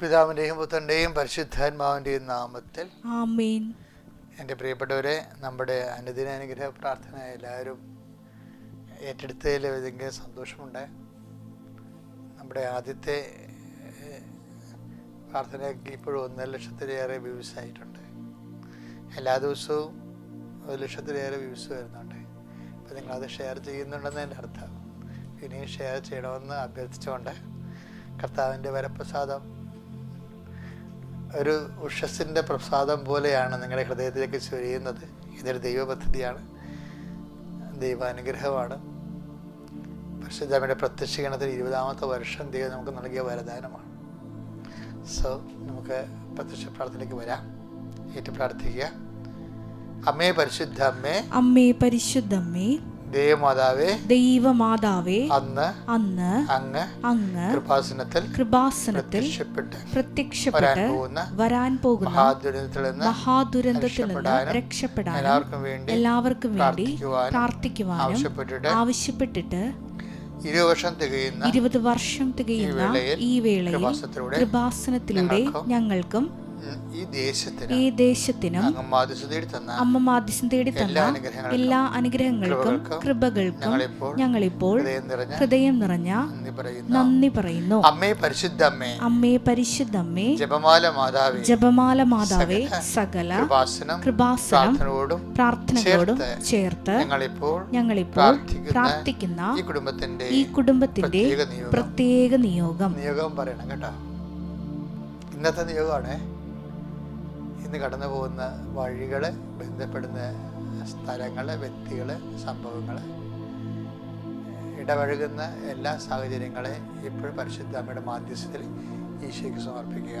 പിതാവിന്റെയും പുത്രന്റെയും പരിശുദ്ധാത്മാവിന്റെയും നാമത്തിൽ എന്റെ പ്രിയപ്പെട്ടവരെ നമ്മുടെ അനുദിന അനുഗ്രഹ പ്രാർത്ഥന എല്ലാവരും ഏറ്റെടുത്തതിൽ ഏതെങ്കിലും സന്തോഷമുണ്ട്. നമ്മുടെ ആദ്യത്തെ പ്രാർത്ഥനയ്ക്ക് ഇപ്പോഴും ഒന്നര ലക്ഷത്തിലേറെ വ്യൂസ് ആയിട്ടുണ്ട്. എല്ലാ ദിവസവും ഒരു ലക്ഷത്തിലേറെ വ്യൂസ് വരുന്നുണ്ട്. അപ്പോൾ നിങ്ങളത് ഷെയർ ചെയ്യുന്നുണ്ടെന്ന് എന്റെ അർത്ഥം. ഇനിയും ഷെയർ ചെയ്യണമെന്ന് അഭ്യർത്ഥിച്ചുകൊണ്ട് കർത്താവിന്റെ വരപ്രസാദം ഒരു ഉഷസ്സിന്റെ പ്രസാദം പോലെയാണ് നിങ്ങളുടെ ഹൃദയത്തിലേക്ക് ചൊരിയുന്നത്. ഇതൊരു ദൈവ പദ്ധതിയാണ് ദൈവാനുഗ്രഹമാണ്. പരിശുദ്ധമ്മയുടെ പ്രത്യക്ഷീകരണത്തിൽ ഇരുപതാമത്തെ വർഷം ദൈവം നമുക്ക് നൽകിയ വരദാനമാണ്. സോ നമുക്ക് പ്രത്യക്ഷ പ്രാർത്ഥനയ്ക്ക് വരാം. ഏറ്റു പ്രാർത്ഥിക്കുക അമ്മേ പരിശുദ്ധ അമ്മേ. അമ്മേ പരിശുദ്ധമ്മേ ദേവമാതാവേ ദൈവമാതാവേ അന്ന് അന്ന് അങ്ങ് അങ്ങ് കൃപാസനത്തിൽ കൃപാസനത്തിൽ പ്രത്യക്ഷപ്പെട്ട് വരാൻ പോകുന്ന മഹാദുരന്തത്തിൽ നിന്ന് മഹാദുരന്തത്തിൽ നിന്ന് രക്ഷപ്പെടാനും എല്ലാവർക്കും വേണ്ടി എല്ലാവർക്കും വേണ്ടി പ്രാർത്ഥിക്കുവാനും ആവശ്യപ്പെട്ടിട്ട് ആവശ്യപ്പെട്ടിട്ട് ഇരുപത് വർഷം തികയുന്ന ഇരുപത് വർഷം തികയുന്ന ഈ വേളയിൽ കൃപാസനത്തിലൂടെ ഞങ്ങൾക്കും ഈ ദേശത്തിന് ഈ ദേശത്തിനും അമ്മ മാധ്യസ്ഥം തേടി തന്ന എല്ലാ അനുഗ്രഹങ്ങൾക്കും കൃപകൾക്കും ഞങ്ങളിപ്പോൾ ഹൃദയം നിറഞ്ഞ നന്ദി പറയുന്നു. അമ്മേ പരിശുദ്ധ അമ്മേ പരിശുദ്ധമ്മേ ജപമാല മാതാവേ ജപമാല മാതാവേ സകല കൃപാസനം പ്രാർത്ഥനകളോടും ചേർത്ത് ഞങ്ങളിപ്പോൾ പ്രാർത്ഥിക്കുന്ന ഈ കുടുംബത്തിന്റെ ഈ കുടുംബത്തിന്റെ പ്രത്യേക നിയോഗം. നിയോഗം പറയണം കേട്ടോ. ഇന്നത്തെ നിയോഗമാണ് ഇന്ന് കടന്നു പോകുന്ന വഴികൾ ബന്ധപ്പെടുന്ന സ്ഥലങ്ങൾ വ്യക്തികൾ സംഭവങ്ങൾ ഇടപഴകുന്ന എല്ലാ സാഹചര്യങ്ങളെ ഇപ്പോഴും പരിശുദ്ധ അമ്മയുടെ മാധ്യസ്ഥത്തിൽ ഈശോയ്ക്ക് സമർപ്പിക്കുക.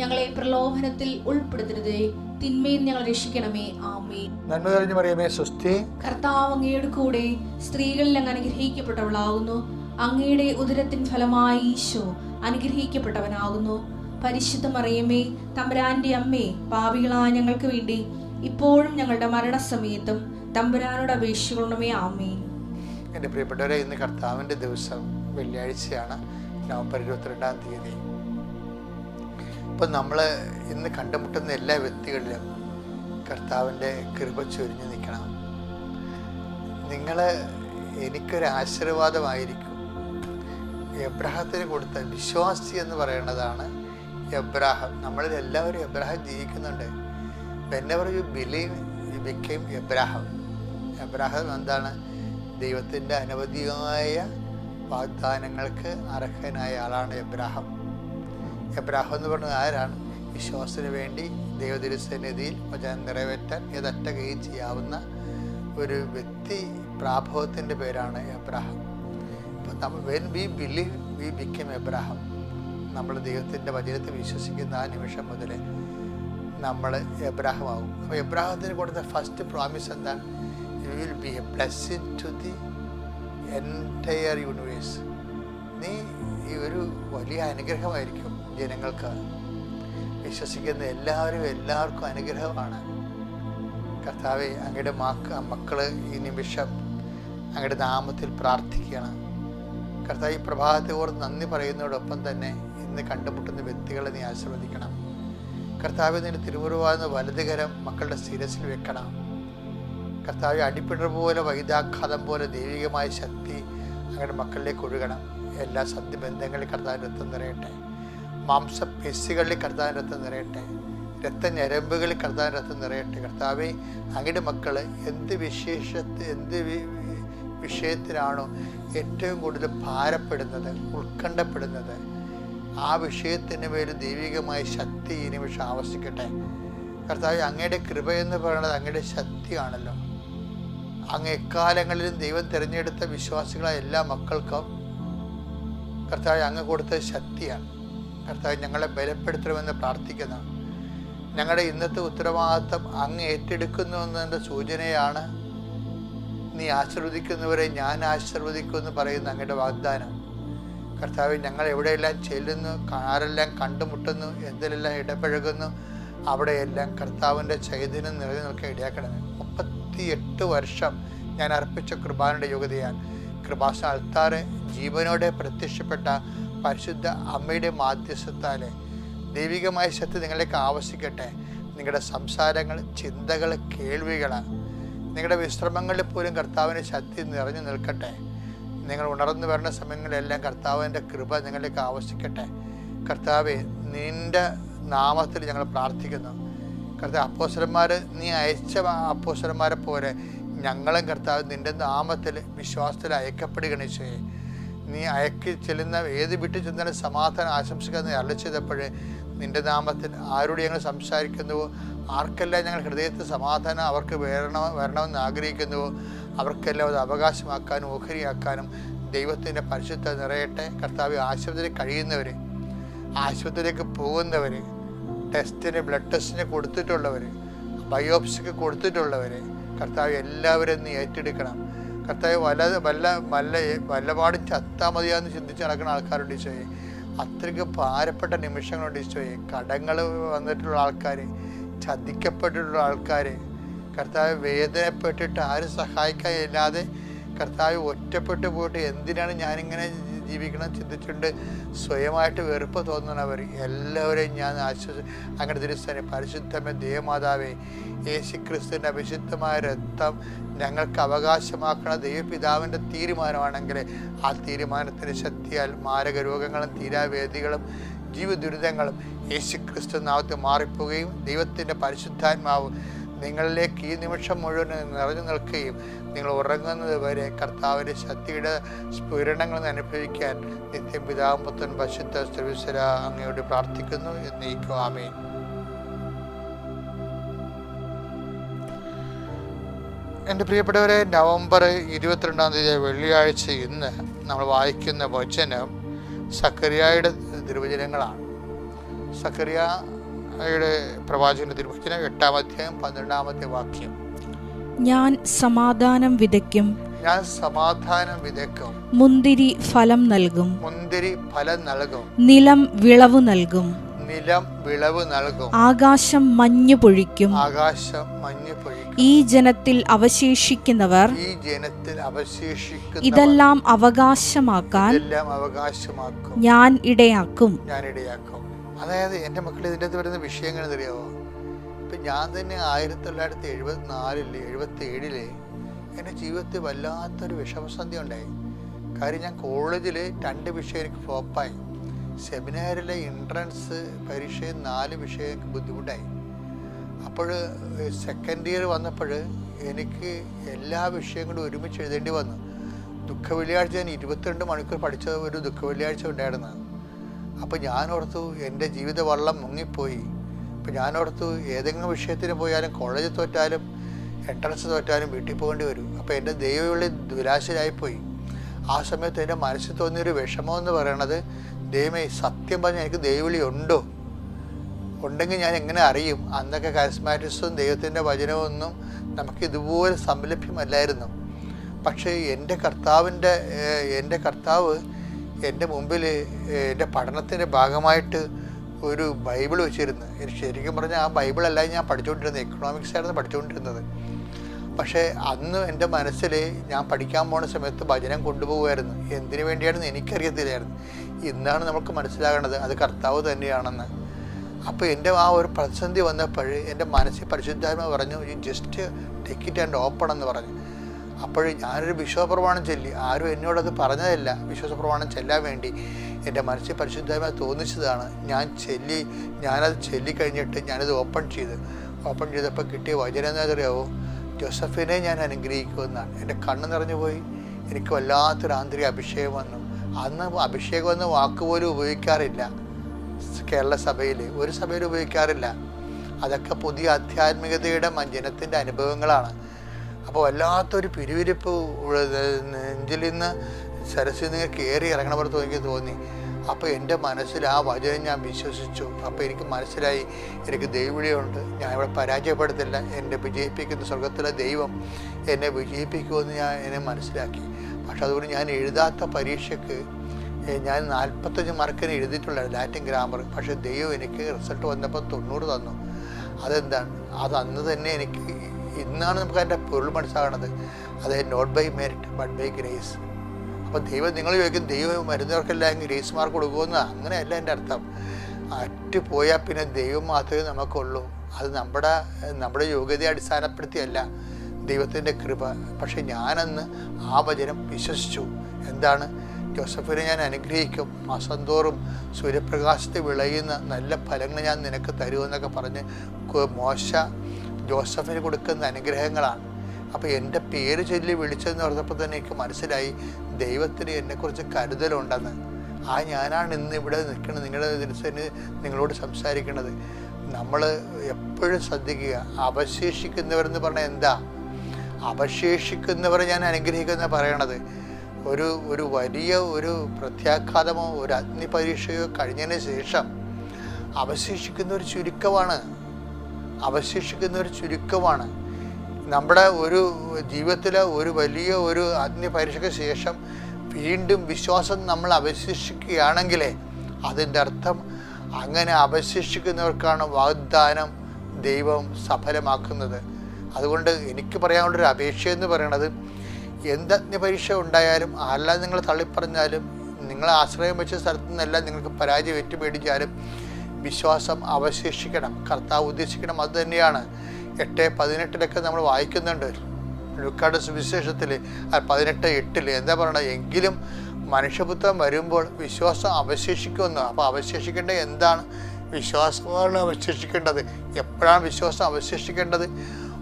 ഞങ്ങളെ പ്രലോഭനത്തിൽ ഉൾപ്പെടുത്തരുതേ. തിന്മയിൽ ഞങ്ങൾ രക്ഷിക്കണമേ. ആമേ നന്മ കഴിഞ്ഞു പറയുമേ സ്വസ്തി. കർത്താവ് അങ്ങയുടെ കൂടെ സ്ത്രീകളിൽ അങ്ങ് അനുഗ്രഹിക്കപ്പെട്ടവളാകുന്നു. അങ്ങയുടെ ഉദരത്തിൻ ഫലമായി ഈശോ അനുഗ്രഹിക്കപ്പെട്ടവനാകുന്നു. പരിശുദ്ധ മറിയമേ തമ്പുരാന്റെ അമ്മേ പാപികളായ ഞങ്ങൾക്ക് വേണ്ടി ഇപ്പോഴും ഞങ്ങളുടെ മരണസമയത്തും തമ്പുരാനോട് അപേക്ഷിക്കണമേ. ആമേ എന്റെ പ്രിയപ്പെട്ടവരെ ഇന്ന് കർത്താവിന്റെ ദിവസം വെള്ളിയാഴ്ചയാണ്. നവംബർ ഇരുപത്തിരണ്ടാം തീയതി. ഇപ്പം നമ്മൾ ഇന്ന് കണ്ടുമുട്ടുന്ന എല്ലാ വ്യക്തികളിലും കർത്താവിന്റെ കൃപ ചൊരിഞ്ഞു നിൽക്കണം. നിങ്ങൾ എനിക്കൊരു ആശീർവാദമായിരിക്കും. എബ്രാഹത്തിന് കൊടുത്ത വിശ്വാസി എന്ന് പറയുന്നതാണ് എബ്രാഹം. നമ്മളിൽ എല്ലാവരും എബ്രാഹം ജീവിക്കുന്നുണ്ട്. Whenever you believe you became Abraham. Abraham എന്താണ്? ദൈവത്തിന്റെ അനവധിയായ വാഗ്ദാനങ്ങൾക്ക് അർഹനായ ആളാണ് എബ്രാഹം. എബ്രാഹം എന്ന് പറഞ്ഞത് ആരാണ്? വിശ്വാസത്തിന് വേണ്ടി ദൈവദിരുസന്നിധിയിൽ വചനം നിറവേറ്റാൻ ഏതറ്റുകയും ചെയ്യാവുന്ന ഒരു വ്യക്തി പ്രാഭവത്തിന്റെ പേരാണ് എബ്രാഹം. അപ്പം നമ്മൾ when we believe we become Abraham. നമ്മൾ ദൈവത്തിന്റെ വചനത്തിൽ വിശ്വസിക്കുന്ന ആ നിമിഷം മുതൽ നമ്മൾ എബ്രാഹം ആകും അപ്പോൾ എബ്രാഹത്തിന് കൊടുത്ത ഫസ്റ്റ് പ്രോമിസ് എന്താണ്? You will be a blessing to the entire universe നീ ഈ ഒരു വലിയ അനുഗ്രഹമായിരിക്കും. ജനങ്ങൾക്ക് വിശ്വസിക്കുന്ന എല്ലാവരും എല്ലാവർക്കും അനുഗ്രഹമാണ്. കർത്താവെ അങ്ങയുടെ മക്ക മക്കൾ ഈ നിമിഷം അങ്ങയുടെ നാമത്തിൽ പ്രാർത്ഥിക്കുകയാണ്. കർത്താവ് ഈ പ്രഭാതത്തെ ഓർത്ത് നന്ദി പറയുന്നതോടൊപ്പം തന്നെ ഇന്ന് കണ്ടുമുട്ടുന്ന വ്യക്തികളെ നീ ആശീർവദിക്കണം. കർത്താവ് നിന്റെ തിരുവുരുവാന്ന് വലതുകരം മക്കളുടെ ശിരസിൽ വെക്കണം. കർത്താവ് അടിപ്പിടർ പോലെ വൈദാഘാതം പോലെ ദൈവികമായ ശക്തി അങ്ങയുടെ മക്കളിലേക്ക് ഒഴുകണം. എല്ലാ സത്യബന്ധങ്ങളിൽ കർത്താവിന്റെ നിറയട്ടെ. മാംസപെശികളിൽ കർത്താവിന്റെ രക്തം നിറയട്ടെ. രക്തഞരമ്പുകളിൽ കർത്താവിന്റെ രക്തം നിറയട്ടെ. കർത്താവെ അങ്ങയുടെ മക്കൾ എന്ത് വിശേഷത്തെ എന്ത് വി- വി- വിഷയത്തിലാണോ ഏറ്റവും കൂടുതൽ ഭാരപ്പെടുന്നത് ഉത്കണ്ഠപ്പെടുന്നത് ആ വിഷയത്തിന് മേൽ ദൈവികമായ ശക്തി ഈ നിമിഷം ആവശ്യിക്കട്ടെ കർത്താവ് അങ്ങയുടെ കൃപ എന്ന് പറയുന്നത് അങ്ങയുടെ ശക്തിയാണല്ലോ. അങ്ങ് എക്കാലങ്ങളിലും ദൈവം തിരഞ്ഞെടുത്ത വിശ്വാസികളായ എല്ലാ മക്കൾക്കും കർത്താവ് അങ്ങ് കൊടുത്ത ശക്തിയാണ്. കർത്താവ് ഞങ്ങളെ ബലപ്പെടുത്തണമെന്ന് പ്രാർത്ഥിക്കുന്നു. ഞങ്ങളുടെ ഇന്നത്തെ ഉത്തരവാദിത്തം അങ്ങ് ഏറ്റെടുക്കുന്നു എന്നതിന്റെ സൂചനയാണ് നീ ആശീർവദിക്കുന്നവരെ ഞാൻ ആശീർവദിക്കുമെന്ന് പറയുന്ന അങ്ങയുടെ വാഗ്ദാനം. കർത്താവ് ഞങ്ങൾ എവിടെയെല്ലാം ചെല്ലുന്നു ആരെല്ലാം കണ്ടുമുട്ടുന്നു എന്തിലെല്ലാം ഇടപഴകുന്നു അവിടെയെല്ലാം കർത്താവിന്റെ ചൈതന്യം നിറഞ്ഞു നിൽക്കാൻ മുപ്പത്തി എട്ട് വർഷം ഞാൻ അർപ്പിച്ച കൃപാനയുടെ യോഗ്യതയാണ്. കൃപാസ അൾത്താറ് ജീവനോടെ പ്രത്യക്ഷപ്പെട്ട പരിശുദ്ധ അമ്മയുടെ മാധ്യസ്ഥത്താൽ ദൈവികമായ ശക്തി നിങ്ങളിലേക്ക് ആവശ്യിക്കട്ടെ. നിങ്ങളുടെ സംസാരങ്ങൾ ചിന്തകൾ കേൾവികൾ നിങ്ങളുടെ വിശ്രമങ്ങളിൽ പോലും കർത്താവിന്റെ ശക്തി നിറഞ്ഞു നിൽക്കട്ടെ. നിങ്ങൾ ഉണർന്നു വരുന്ന സമയങ്ങളിലെല്ലാം കർത്താവിന്റെ കൃപ നിങ്ങളിലേക്ക് ആവശ്യിക്കട്ടെ. കർത്താവെ നിന്റെ നാമത്തിൽ ഞങ്ങൾ പ്രാർത്ഥിക്കുന്നു. കർത്താവ് അപ്പോസരന്മാർ നീ അയച്ച അപ്പോസരന്മാരെ പോലെ ഞങ്ങളും കർത്താവ് നിന്റെ നാമത്തിൽ വിശ്വാസത്തിൽ അയക്കപ്പെടുകയാണ് ചെയ്യേ നീ അയക്കി ചെല്ലുന്ന ഏത് വീട്ടിൽ ചെന്നാലും സമാധാനം ആശംസിക്കുന്ന അരളി ചെയ്തപ്പോഴേ നിന്റെ നാമത്തിൽ ആരോട് ഞങ്ങൾ സംസാരിക്കുന്നുവോ ആർക്കെല്ലാം ഞങ്ങൾ ഹൃദയത്തിൽ സമാധാനം അവർക്ക് വരണം വരണമെന്ന് ആഗ്രഹിക്കുന്നുവോ അവർക്കെല്ലാം അത് അവകാശമാക്കാനും ഓഹരിയാക്കാനും ദൈവത്തിന്റെ പരിശുദ്ധ നിറയട്ടെ. കർത്താവ് ആശുപത്രിയിൽ കഴിയുന്നവർ ആശുപത്രിയിലേക്ക് പോകുന്നവർ ടെസ്റ്റിന് ബ്ലഡ് ടെസ്റ്റിന് കൊടുത്തിട്ടുള്ളവർ ബയോപ്സിക്ക് കൊടുത്തിട്ടുള്ളവർ കർത്താവ് എല്ലാവരും നീ ഏറ്റെടുക്കണം. കർത്താവ് വല്ല വല്ല വല്ല വല്ലപാട് ചത്താ മതിയാന്ന് ചിന്തിച്ച് നടക്കുന്ന ആൾക്കാരുണ്ട് ഈശോയെ. അത്രയ്ക്ക് ഭാരപ്പെട്ട നിമിഷങ്ങളുണ്ട് ഈശോയെ. കടങ്ങൾ വന്നിട്ടുള്ള ആൾക്കാർ ചതിക്കപ്പെട്ടിട്ടുള്ള ആൾക്കാർ കർത്താവ് വേദനപ്പെട്ടിട്ട് ആരും സഹായിക്കാൻ ഇല്ലാതെ കർത്താവ് ഒറ്റപ്പെട്ടു പോയിട്ട് എന്തിനാണ് ഞാനിങ്ങനെ ജീവിക്കണം ചിന്തിച്ചുകൊണ്ട് സ്വയമായിട്ട് വെറുപ്പ് തോന്നുന്നവർ എല്ലാവരെയും ഞാൻ ആശ്വസ അങ്ങനെ തിരുസ്ഥാനെ പരിശുദ്ധമേ ദേവമാതാവേ യേശു ക്രിസ്തുവിന്റെ അഭിശുദ്ധമായ രക്തം ഞങ്ങൾക്ക് അവകാശമാക്കണ ദൈവപിതാവിന്റെ തീരുമാനമാണെങ്കിൽ ആ തീരുമാനത്തിന്റെ ശക്തിയാൽ മാരക രോഗങ്ങളും തീരാവേദികളും ജീവദുരിതങ്ങളും യേശു ക്രിസ്തു നാമത്തിൽ മാറിപ്പോവുകയും ദൈവത്തിന്റെ പരിശുദ്ധാത്മാവ് നിങ്ങളിലേക്ക് ഈ നിമിഷം മുഴുവൻ നിറഞ്ഞു നിൽക്കുകയും നിങ്ങൾ ഉറങ്ങുന്നത് വരെ കർത്താവിന്റെ ശക്തിയുടെ സ്ഫുരണങ്ങൾ അനുഭവിക്കാൻ നിത്യം പിതാവും പുത്രൻ പശുദ്ധ സർവീശ്വര അങ്ങയോട് പ്രാർത്ഥിക്കുന്നു എന്നേക്കും ആമേൻ. എന്റെ പ്രിയപ്പെട്ടവരെ നവംബർ ഇരുപത്തിരണ്ടാം തീയതി വെള്ളിയാഴ്ച ഇന്ന് നമ്മൾ വായിക്കുന്ന വചനം സക്കറിയായുടെ തിരുവചനങ്ങളാണ്. സക്കറിയായുടെ പ്രവാചകന്റെ തിരുവചനം എട്ടാം അധ്യായം പന്ത്രണ്ടാമത്തെ വാക്യം. ഞാൻ സമാധാനം വിതയ്ക്കും. ഞാൻ സമാധാനം വിതയ്ക്കും. മുന്തിരി ഫലം നൽകും. മുന്തിരി ഫലം നൽകും. നിലം വിളവ് നൽകും. നിലം വിളവ് നൽകും. ആകാശം മഞ്ഞു പൊഴിക്കും. ആകാശം മഞ്ഞു പൊഴിക്കും. ഈ ജനത്തിൽ അവശേഷിക്കുന്നവർ ഈ ജനത്തിൽ അവശേഷിക്കുന്ന ഇതെല്ലാം അവകാശമാക്കാൻ ഇതെല്ലാം അവകാശമാക്കും. ഞാൻ ഇടയാക്കും. ഞാൻ ഇടയാക്കും. അതായത് എന്റെ മക്കൾ ഇതിന്റെ അകത്ത് വരുന്ന വിഷയങ്ങൾ അറിയാമോ ഇപ്പം ഞാൻ തന്നെ ആയിരത്തി തൊള്ളായിരത്തി എഴുപത്തി നാലിൽ എഴുപത്തി ഏഴിൽ എന്റെ ജീവിതത്തിൽ വല്ലാത്തൊരു വിഷമസന്ധി ഉണ്ടായി. കാര്യം ഞാൻ കോളേജിൽ രണ്ട് വിഷയം എനിക്ക് ഫ്ലോപ്പായി. സെമിനാറിലെ എൻട്രൻസ് പരീക്ഷയിൽ നാല് വിഷയം എനിക്ക് ബുദ്ധിമുട്ടായി. അപ്പോൾ സെക്കൻഡ് ഇയർ വന്നപ്പോൾ എനിക്ക് എല്ലാ വിഷയങ്ങളും ഒരുമിച്ച് എഴുതേണ്ടി വന്നു. ദുഃഖ വെള്ളിയാഴ്ച ഞാൻ ഇരുപത്തിരണ്ട് മണിക്കൂർ പഠിച്ച ഒരു ദുഃഖ വെള്ളിയാഴ്ച ഉണ്ടായിരുന്നു. അപ്പോൾ ഞാനോർത്തു എന്റെ ജീവിത വള്ളം മുങ്ങിപ്പോയി. അപ്പോൾ ഞാനോർത്തു ഏതെങ്കിലും വിഷയത്തിന് പോയാലും കോളേജിൽ തോറ്റാലും എൻട്രൻസ് തോറ്റാലും വീട്ടിൽ പോകേണ്ടി വരും. അപ്പോൾ എന്റെ ദൈവവിളി ദുരാശരായിപ്പോയി. ആ സമയത്ത് എന്റെ മനസ്സിൽ തോന്നിയൊരു വിഷമം എന്ന് പറയണത് ദൈവമേ സത്യം പറഞ്ഞാൽ എനിക്ക് ദൈവവിളി ഉണ്ടോ? ഉണ്ടെങ്കിൽ ഞാൻ എങ്ങനെ അറിയും? അന്നൊക്കെ കാരിസ്മാറ്റിക്സും ദൈവത്തിന്റെ വചനവും ഒന്നും നമുക്ക് ഇതുപോലെ സംലഭ്യമല്ലായിരുന്നു പക്ഷേ എന്റെ കർത്താവിന്റെ എന്റെ കർത്താവ് എന്റെ മുമ്പിൽ എന്റെ പഠനത്തിന്റെ ഭാഗമായിട്ട് ഒരു ബൈബിൾ വെച്ചിരുന്നു. ശരിക്കും പറഞ്ഞാൽ ആ ബൈബിളല്ല ഞാൻ പഠിച്ചുകൊണ്ടിരുന്നത് എക്കണോമിക്സ് ആയിരുന്നു പഠിച്ചുകൊണ്ടിരുന്നത് പക്ഷേ അന്ന് എന്റെ മനസ്സിൽ ഞാൻ പഠിക്കാൻ പോണ സമയത്ത് ഭജനം കൊണ്ടുപോകുമായിരുന്നു എന്തിനു വേണ്ടിയാണെന്ന് എനിക്കറിയത്തില്ലായിരുന്നു. ഇന്നാണ് നമുക്ക് മനസ്സിലാകേണ്ടത് അത് കർത്താവ് തന്നെയാണെന്ന്. അപ്പോൾ എന്റെ ആ ഒരു പ്രതിസന്ധി വന്നപ്പോൾ എന്റെ മനസ്സിൽ പരിശുദ്ധാത്മ പറഞ്ഞു you just take it and open എന്ന് പറഞ്ഞു. അപ്പോൾ ഞാനൊരു വിശ്വപ്രമാണം ചൊല്ലി. ആരും എന്നോടത് പറഞ്ഞതല്ല. വിശ്വാസപ്രമാണം ചെല്ലാൻ വേണ്ടി എന്റെ മനസ്സിൽ പരിശുദ്ധമായി തോന്നിച്ചതാണ്. ഞാൻ ചൊല്ലി ഞാനത് ചൊല്ലിക്കഴിഞ്ഞിട്ട് ഞാനത് ഓപ്പൺ ചെയ്ത്. ഓപ്പൺ ചെയ്തപ്പോൾ കിട്ടിയ വചനം എന്നറിയാവോ ജോസഫിനെ ഞാൻ അനുഗ്രഹിക്കുമെന്നാണ്. എന്റെ കണ്ണ് നിറഞ്ഞു പോയി. എനിക്ക് വല്ലാത്തൊരു ആന്തരിക അഭിഷേകം വന്നു. അന്ന് അഭിഷേകം എന്ന വാക്ക് പോലും ഉപയോഗിക്കാറില്ല കേരള സഭയിൽ. ഒരു സഭയിൽ ഉപയോഗിക്കാറില്ല. അതൊക്കെ പുതിയ ആധ്യാത്മികതയുടെ മഞ്ജനത്തിന്റെ അനുഭവങ്ങളാണ്. അപ്പോൾ വല്ലാത്തൊരു പിരിവിരിപ്പ് നെഞ്ചിൽ നിന്ന് സരസിൽ നിന്ന് കയറി ഇറങ്ങണ പോലെ എനിക്ക് തോന്നി. അപ്പോൾ എന്റെ മനസ്സിൽ ആ വചനം ഞാൻ വിശ്വസിച്ചു. അപ്പോൾ എനിക്ക് മനസ്സിലായി എനിക്ക് ദൈവവിളിയുണ്ട്. ഞാൻ ഇവിടെ പരാജയപ്പെടുത്തില്ല. എന്നെ വിജയിപ്പിക്കുന്ന സ്വർഗത്തിലെ ദൈവം എന്നെ വിജയിപ്പിക്കുമെന്ന് ഞാൻ എന്നെ മനസ്സിലാക്കി. പക്ഷെ അതുകൊണ്ട് ഞാൻ എഴുതാത്ത പരീക്ഷയ്ക്ക് ഞാൻ നാൽപ്പത്തഞ്ച് മാർക്കിന് എഴുതിയിട്ടുള്ള ലാറ്റിൻ ഗ്രാമർ പക്ഷേ ദൈവം എനിക്ക് റിസൾട്ട് വന്നപ്പോൾ തൊണ്ണൂറ് തന്നു. അതെന്താണ്? അത് അന്ന് തന്നെ എനിക്ക് ഇന്നാണ് നമുക്ക് അതിന്റെ പൊരുൾ മനസ്സിലാകണത്. അത് not by merit but by grace അപ്പോൾ ദൈവം നിങ്ങൾ ചോദിക്കും ദൈവം വരുന്നവർക്കെല്ലാം ഗ്രേസ് മാർക്ക് കൊടുക്കുമെന്ന് അങ്ങനെയല്ല എന്റെ അർത്ഥം. അറ്റ് പോയാൽ പിന്നെ ദൈവം മാത്രമേ നമുക്കുള്ളൂ. അത് നമ്മുടെ നമ്മുടെ യോഗ്യതയെ അടിസ്ഥാനപ്പെടുത്തിയല്ല ദൈവത്തിന്റെ കൃപ. പക്ഷേ ഞാനന്ന് ആ വചനം വിശ്വസിച്ചു. എന്താണ്? ജോസഫിനെ ഞാൻ അനുഗ്രഹിക്കും. മാസം തോറും സൂര്യപ്രകാശത്തിൽ വിളയുന്ന നല്ല ഫലങ്ങൾ ഞാൻ നിനക്ക് തരുമെന്നൊക്കെ പറഞ്ഞ് മോശ ജോസഫിന് കൊടുക്കുന്ന അനുഗ്രഹങ്ങളാണ്. അപ്പോൾ എന്റെ പേര് ചൊല്ലി വിളിച്ചതെന്ന് പറഞ്ഞപ്പോൾ തന്നെ എനിക്ക് മനസ്സിലായി ദൈവത്തിന് എന്നെക്കുറിച്ച് കരുതലുണ്ടെന്ന്. ആ ഞാനാണ് ഇന്ന് ഇവിടെ നിൽക്കുന്നത്. നിങ്ങളുടെ ദിവസം നിങ്ങളോട് സംസാരിക്കുന്നത്. നമ്മൾ എപ്പോഴും ശ്രദ്ധിക്കുക അവശേഷിക്കുന്നവരെന്ന് പറഞ്ഞാൽ എന്താ? അവശേഷിക്കുന്നവരെ ഞാൻ അനുഗ്രഹിക്കുന്ന പറയണത്. ഒരു ഒരു വലിയ ഒരു പ്രത്യാഘാതമോ ഒരു അഗ്നി പരീക്ഷയോ കഴിഞ്ഞതിന് ശേഷം അവശേഷിക്കുന്ന ഒരു ചുരുക്കമാണ് അവശേഷിക്കുന്ന ഒരു ചുരുക്കമാണ്. നമ്മുടെ ഒരു ജീവിതത്തിലെ ഒരു വലിയ ഒരു അഗ്നി പരീക്ഷയ്ക്ക് ശേഷം വീണ്ടും വിശ്വാസം നമ്മൾ അവശേഷിക്കുകയാണെങ്കിലേ അതിന്റെ അർത്ഥം അങ്ങനെ അവശേഷിക്കുന്നവർക്കാണ് വാഗ്ദാനം ദൈവം സഫലമാക്കുന്നത്. അതുകൊണ്ട് എനിക്ക് പറയാനുള്ളൊരു അപേക്ഷ എന്ന് പറയുന്നത് എന്ത് അഗ്നിപരീക്ഷ ഉണ്ടായാലും ആരെല്ലാം നിങ്ങൾ തള്ളിപ്പറഞ്ഞാലും നിങ്ങളെ ആശ്രയം വെച്ച സ്ഥലത്തു നിന്നെല്ലാം നിങ്ങൾക്ക് പരാജയം ഏറ്റുപേടിച്ചാലും വിശ്വാസം അവശേഷിക്കണം കർത്താവ് ഉദ്ദേശിക്കണം. അത് തന്നെയാണ് എട്ട് പതിനെട്ടിലൊക്കെ നമ്മൾ വായിക്കുന്നുണ്ട്. ലുക്കാട് സുവിശേഷത്തിൽ പതിനെട്ട് എട്ടിൽ എന്താ പറയണത്? എങ്കിലും മനുഷ്യപുത്രം വരുമ്പോൾ വിശ്വാസം അവശേഷിക്കുമെന്ന്. അപ്പോൾ അവശേഷിക്കേണ്ടത് എന്താണ്? വിശ്വാസമാണ് അവശേഷിക്കേണ്ടത്. എപ്പോഴാണ് വിശ്വാസം അവശേഷിക്കേണ്ടത്?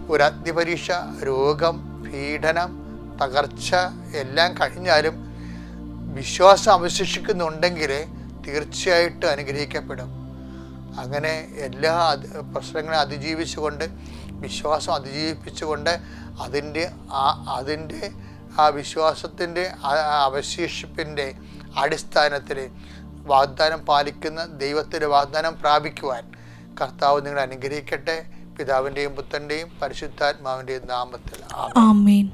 ഒരു അഗ്നിപരീക്ഷ രോഗം പീഡനം തകർച്ച എല്ലാം കഴിഞ്ഞാലും വിശ്വാസം അവശേഷിക്കുന്നുണ്ടെങ്കിൽ തീർച്ചയായിട്ടും അനുഗ്രഹിക്കപ്പെടും. അങ്ങനെ എല്ലാ പ്രശ്നങ്ങളെ അതിജീവിച്ചുകൊണ്ട് വിശ്വാസം അതിജീവിപ്പിച്ചുകൊണ്ട് അതിന്റെ ആ അതിന്റെ ആ വിശ്വാസത്തിന്റെ അവശേഷിപ്പിന്റെ അടിസ്ഥാനത്തിൽ വാഗ്ദാനം പാലിക്കുന്ന ദൈവത്തിന്റെ വാഗ്ദാനം പ്രാപിക്കുവാൻ കർത്താവ് നിങ്ങൾ അനുഗ്രഹിക്കട്ടെ. പിതാവിന്റെയും പുത്രന്റെയും പരിശുദ്ധാത്മാവിന്റെയും നാമത്തിൽ ആമേൻ.